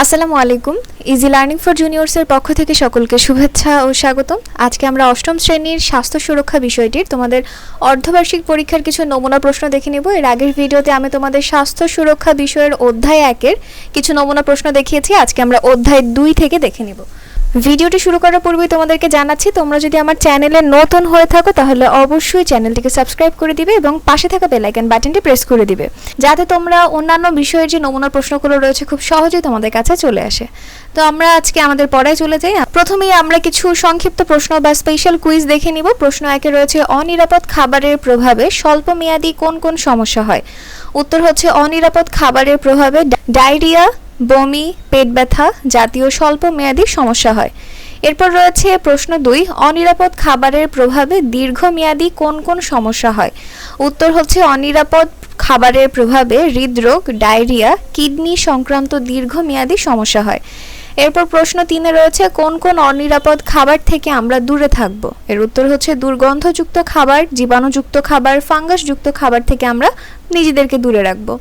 আসসালামু আলাইকুম। Easy learning for জুনিয়র্সের পক্ষ থেকে সকলকে শুভেচ্ছা ও স্বাগতম। আজকে আমরা অষ্টম শ্রেণির স্বাস্থ্য সুরক্ষা বিষয়টির তোমাদের অর্ধবার্ষিক পরীক্ষার কিছু নমুনা প্রশ্ন দেখে নেব। এর আগের ভিডিওতে আমি তোমাদের স্বাস্থ্য সুরক্ষা বিষয়ের অধ্যায় একের কিছু নমুনা প্রশ্ন দেখিয়েছি। আজকে আমরা অধ্যায় দুই থেকে দেখে নেব। ভিডিওটি শুরু করার পূর্বেই তোমাদেরকে জানাচ্ছি, তোমরা যদি আমার চ্যানেলে নতুন হয়ে থাকো, তাহলে অবশ্যই চ্যানেলটিকে সাবস্ক্রাইব করে দিবে এবং পাশে থাকা বেল আইকন বাটনটি প্রেস করে দিবে। যাতে তোমরা অন্যান্য বিষয়ের যে নমুনা প্রশ্নগুলো রয়েছে, খুব সহজেই তোমাদের কাছে চলে আসে। তো আমরা আজকে আমাদের পড়ায় চলে যাই। প্রথমেই আমরা কিছু সংক্ষিপ্ত প্রশ্ন বা স্পেশাল কুইজ দেখে নিব। প্রশ্ন একে রয়েছে, অনিরাপদ খাবারের প্রভাবে স্বল্প মেয়াদী কোন কোন সমস্যা হয়? উত্তর হচ্ছে, অনিরাপদ খাবারের প্রভাবে ডায়রিয়া বমি, পেট ব্যথা জাতীয় স্বল্প মেয়াদী সমস্যা হয়। এরপর রয়েছে প্রশ্ন দুই, অনিরাপদ খাবারের প্রভাবে দীর্ঘমেয়াদী কোন কোন সমস্যা হয়? উত্তর হচ্ছে অনিরাপদ খাবারের প্রভাবে হৃদরোগ, ডায়রিয়া, কিডনি সংক্রান্ত দীর্ঘমেয়াদী সমস্যা হয়। এরপর প্রশ্ন তিনে রয়েছে, কোন কোন অনিরাপদ খাবার থেকে আমরা দূরে থাকব? এর উত্তর হচ্ছে, দুর্গন্ধযুক্ত খাবার, জীবাণুযুক্ত খাবার, ফাঙ্গাসযুক্ত খাবার থেকে আমরা নিজেদেরকে দূরে রাখব।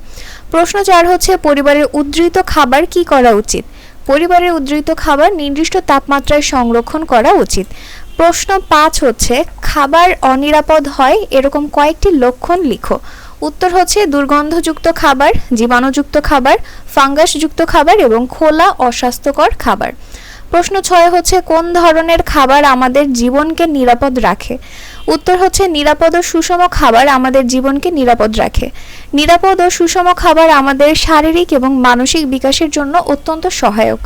প্রশ্ন চার হচ্ছে, পরিবারের উদ্ধৃত খাবার কি করা উচিত? পরিবারের উদ্ধৃত খাবার নির্দিষ্ট তাপমাত্রায় সংরক্ষণ করা উচিত। প্রশ্ন পাঁচ হচ্ছে, খাবার অনিরাপদ হয়? এরকম কয়েকটি লক্ষণ লিখো। উত্তর হচ্ছে, দুর্গন্ধযুক্ত খাবার, জীবাণুযুক্ত খাবার, ফাঙ্গাসযুক্ত খাবার এবং খোলা অস্বাস্থ্যকর খাবার। প্রশ্ন ছয় হচ্ছে, কোন ধরনের খাবার আমাদের জীবনকে নিরাপদ রাখে? উত্তর হচ্ছে, নিরাপদ ও সুষম খাবার আমাদের জীবনকে নিরাপদ রাখে। নিরাপদ ও সুষম খাবার আমাদের শারীরিক এবং মানসিক বিকাশের জন্য অত্যন্ত সহায়ক।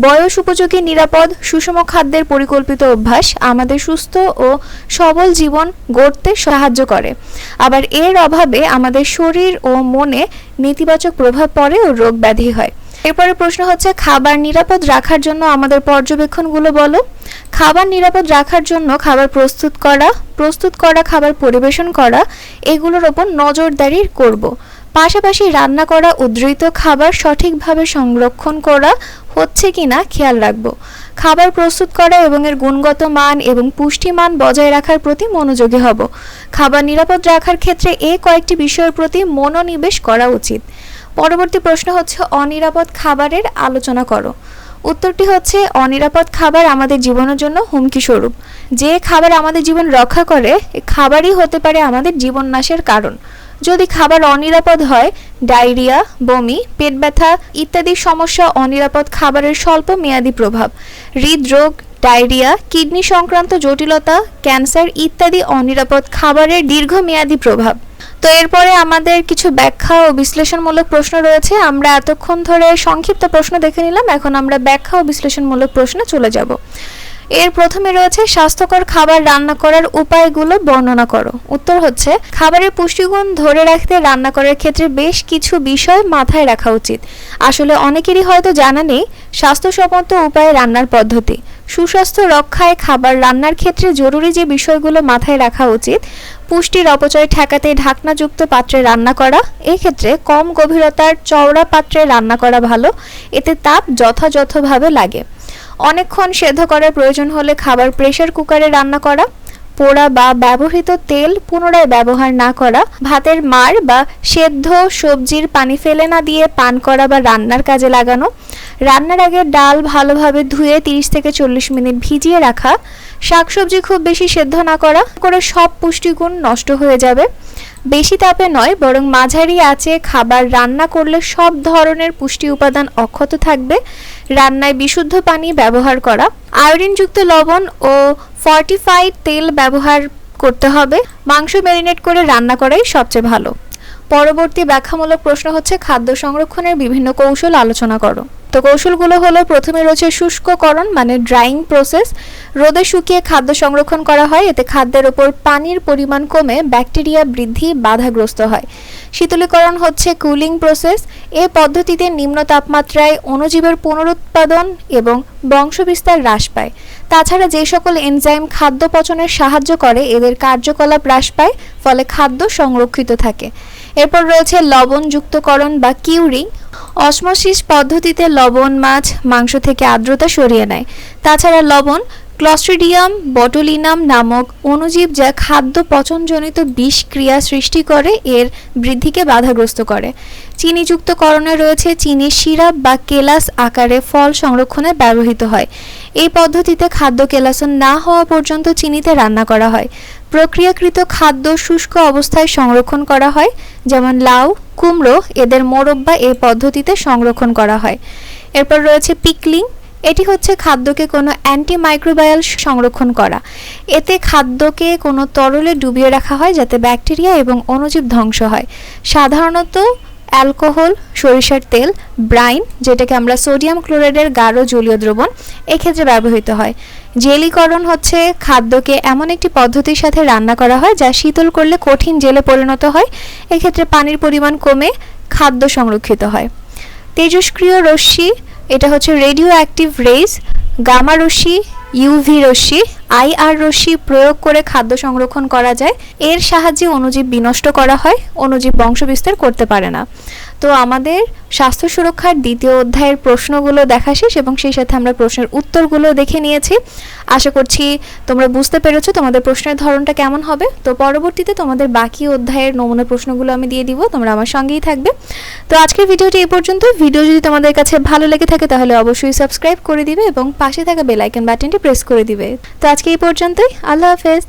বয়স উপযোগী, নিরাপদ, সুষম খাদ্যের পরিকল্পিত অভ্যাস আমাদের সুস্থ ও সবল জীবন গড়তে সাহায্য করে। আবার এর অভাবে আমাদের শরীর ও মনে নেতিবাচক প্রভাব পড়ে ও রোগ ব্যাধি হয়। এরপরে প্রশ্ন হচ্ছে, খাবার নিরাপদ রাখার জন্য আমাদের পর্যবেক্ষণগুলো বলো। খাবার নিরাপদ রাখার জন্য খাবার প্রস্তুত করা প্রস্তুত করা, খাবার পরিবেশন করা, এগুলোর ওপর নজরদারি করব। পাশাপাশি রান্না করা উদ্ধৃত খাবার সঠিকভাবে সংরক্ষণ করা হচ্ছে কিনা খেয়াল রাখব। খাবার প্রস্তুত করা এবং এর গুণগত মান এবং পুষ্টিমান বজায় রাখার প্রতি মনোযোগী হব। খাবার নিরাপদ রাখার ক্ষেত্রে এ কয়েকটি বিষয়ের প্রতি মনোনিবেশ করা উচিত। পরবর্তী প্রশ্ন হচ্ছে, অনিরাপদ খাবারের আলোচনা করো। উত্তরটি হচ্ছে, অনিরাপদ খাবার আমাদের জীবনের জন্য হুমকি স্বরূপ। যে খাবার আমাদের জীবন রক্ষা করে খাবারই হতে পারে আমাদের জীবন নাশের কারণ। যদি খাবার অনিরাপদ হয়, ডায়রিয়া, বমি, পেট ব্যথা ইত্যাদি সমস্যা অনিরাপদ খাবারের স্বল্প মেয়াদী প্রভাব, হৃদরোগ, ডায়রিয়া, কিডনি সংক্রান্ত জটিলতা, ক্যান্সার ইত্যাদি অনিরাপদ খাবারের দীর্ঘমেয়াদী প্রভাব। তো এরপরে আমাদের কিছু ব্যাখ্যা ও বিশ্লেষণমূলক প্রশ্ন রয়েছে। আমরা এতক্ষণ ধরে সংক্ষিপ্ত প্রশ্ন দেখে নিলাম, এখন আমরা ব্যাখ্যা ও বিশ্লেষণমূলক প্রশ্নে চলে যাব। এর প্রথমে রয়েছে স্বাস্থ্যকর খাবার রান্না করার উপায়গুলো বর্ণনা করো। উত্তর হচ্ছে, খাবারের পুষ্টিগুণ ধরে রাখতে রান্না করার ক্ষেত্রে বেশ কিছু বিষয় মাথায় রাখা উচিত। আসলে অনেকেরই হয়তো জানা নেই স্বাস্থ্যসম্মত উপায়ে রান্নার পদ্ধতি। সুস্বাস্থ্য রক্ষায় খাবার রান্নার ক্ষেত্রে জরুরি যে বিষয়গুলো মাথায় রাখা উচিত, পুষ্টির অপচয় ঠেকাতে ঢাকনাযুক্ত পাত্রে রান্না করা, এক্ষেত্রে কম গভীরতার চওড়া পাত্রে রান্না করা ভালো, এতে তাপ যথাযথভাবে লাগে। অনেকক্ষণ সেদ্ধ করার প্রয়োজন হলে খাবার প্রেশার কুকারে রান্না করা, পোড়া বা ব্যবহৃত তেল পুনরায় ব্যবহার না করা, ভাতের মার বা সেদ্ধ সবজির পানি ফেলে না দিয়ে পান করা বা রান্নার কাজে লাগানো, রান্নার আগে ডাল ভালোভাবে ধুয়ে তিরিশ থেকে চল্লিশ মিনিট ভিজিয়ে রাখা, শাকসবজি খুব বেশি সেদ্ধ না করা, করে সব পুষ্টিগুণ নষ্ট হয়ে যাবে। বেশি তাপে নয়, বরং মাঝারি আঁচে খাবার রান্না করলে সব ধরনের পুষ্টি উপাদান অক্ষত থাকবে। রান্নায় বিশুদ্ধ পানি ব্যবহার করা, আয়োডিনযুক্ত লবণ ও ফর্টিফাইড তেল ব্যবহার করতে হবে। মাংস ম্যারিনেট করে রান্না করাই সবচেয়ে ভালো। পরবর্তী ব্যাখ্যামূলক প্রশ্ন হচ্ছে, খাদ্য সংরক্ষণের বিভিন্ন কৌশল আলোচনা করো। তো কৌশলগুলো হলো প্রথমে রয়েছে শুষ্ককরণ মানে ড্রাইং প্রসেস রোদে শুকিয়ে খাদ্য সংরক্ষণ করা হয়, এতে খাদ্যের ওপর পানির পরিমাণ কমে ব্যাকটেরিয়া বৃদ্ধি বাধাগ্রস্ত হয়। শীতলীকরণ হচ্ছে কুলিং প্রসেস এ পদ্ধতিতে নিম্ন তাপমাত্রায় অণুজীবের পুনরুৎপাদন এবং বংশবিস্তার হ্রাস পায়। তাছাড়া যে সকল এনজাইম খাদ্য পচনের সাহায্য করে, এদের কার্যকলাপ হ্রাস পায়, ফলে খাদ্য সংরক্ষিত থাকে। এরপর রয়েছে লবণযুক্তকরণ বা কিউরিং। অসমোসিস পদ্ধতিতে লবণ, মাছ, মাংস থেকে আর্দ্রতা সরিয়ে নেয়। তাছাড়া লবণ, ক্লস্ট্রিডিয়াম, বটুলিনাম নামক অণুজীব যা খাদ্য পচনজনিত বিষ ক্রিয়া সৃষ্টি করে, এর বৃদ্ধিকে বাধাগ্রস্ত করে। চিনিযুক্তকরণে রয়েছে চিনি সিরাপ বা কেলাস আকারে ফল সংরক্ষণে ব্যবহৃত হয়। এই পদ্ধতিতে খাদ্য কেলাসন না হওয়া পর্যন্ত চিনিতে রান্না করা হয়। প্রক্রিয়াকৃত খাদ্য শুষ্ক অবস্থায় সংরক্ষণ করা হয়, যেমন লাউ, কুমড়ো, এদের মোরব্বা এই পদ্ধতিতে সংরক্ষণ করা হয়। এরপর রয়েছে পিকলিং। এটি হচ্ছে খাদ্যকে কোনো অ্যান্টিমাইক্রোবায়াল সংরক্ষণ করা। এতে খাদ্যকে কোনো তরলে ডুবিয়ে রাখা হয়, যাতে ব্যাকটেরিয়া এবং অণুজীব ধ্বংস হয়। সাধারণত অ্যালকোহল, সরিষার তেল, ব্রাইন, যেটাকে আমরা সোডিয়াম ক্লোরাইডের গাঢ় জলীয় দ্রবণ এক্ষেত্রে ব্যবহৃত হয়। জেলিকরণ হচ্ছে খাদ্যকে এমন একটি পদ্ধতির সাথে রান্না করা হয় যা শীতল করলে কঠিন জেলে পরিণত হয়। এক্ষেত্রে পানির পরিমাণ কমে খাদ্য সংরক্ষিত হয়। তেজস্ক্রিয় রশ্মি, এটা হচ্ছে রেডিও অ্যাক্টিভ রেজ গামা রশ্মি ইউভি রশ্মি আইআর রশ্মি প্রয়োগ করে খাদ্য সংরক্ষণ করা যায়। এর সাহায্যে অনুজীব বিনষ্ট করা হয়, অণুজীব বংশবিস্তার করতে পারে না। তো আমাদের স্বাস্থ্য সুরক্ষার দ্বিতীয় অধ্যায়ের প্রশ্নগুলো দেখা শেষ এবং সেই সাথে আমরা প্রশ্নের উত্তরগুলো দেখে নিয়েছি। আশা করছি তোমরা বুঝতে পেরেছ তোমাদের প্রশ্নের ধরনটা কেমন হবে। তো পরবর্তীতে তোমাদের বাকি অধ্যায়ের নমুনা প্রশ্নগুলো আমি দিয়ে দিব, তোমরা আমার সঙ্গেই থাকবে। তো আজকের ভিডিওটি এই পর্যন্ত। ভিডিও যদি তোমাদের কাছে ভালো লেগে থাকে তাহলে অবশ্যই সাবস্ক্রাইব করে দিবে এবং পাশে থাকা বেল আইকন বাটনটি প্রেস করে দিবে। তো আজকে এই পর্যন্তই। আল্লাহ হাফেজ।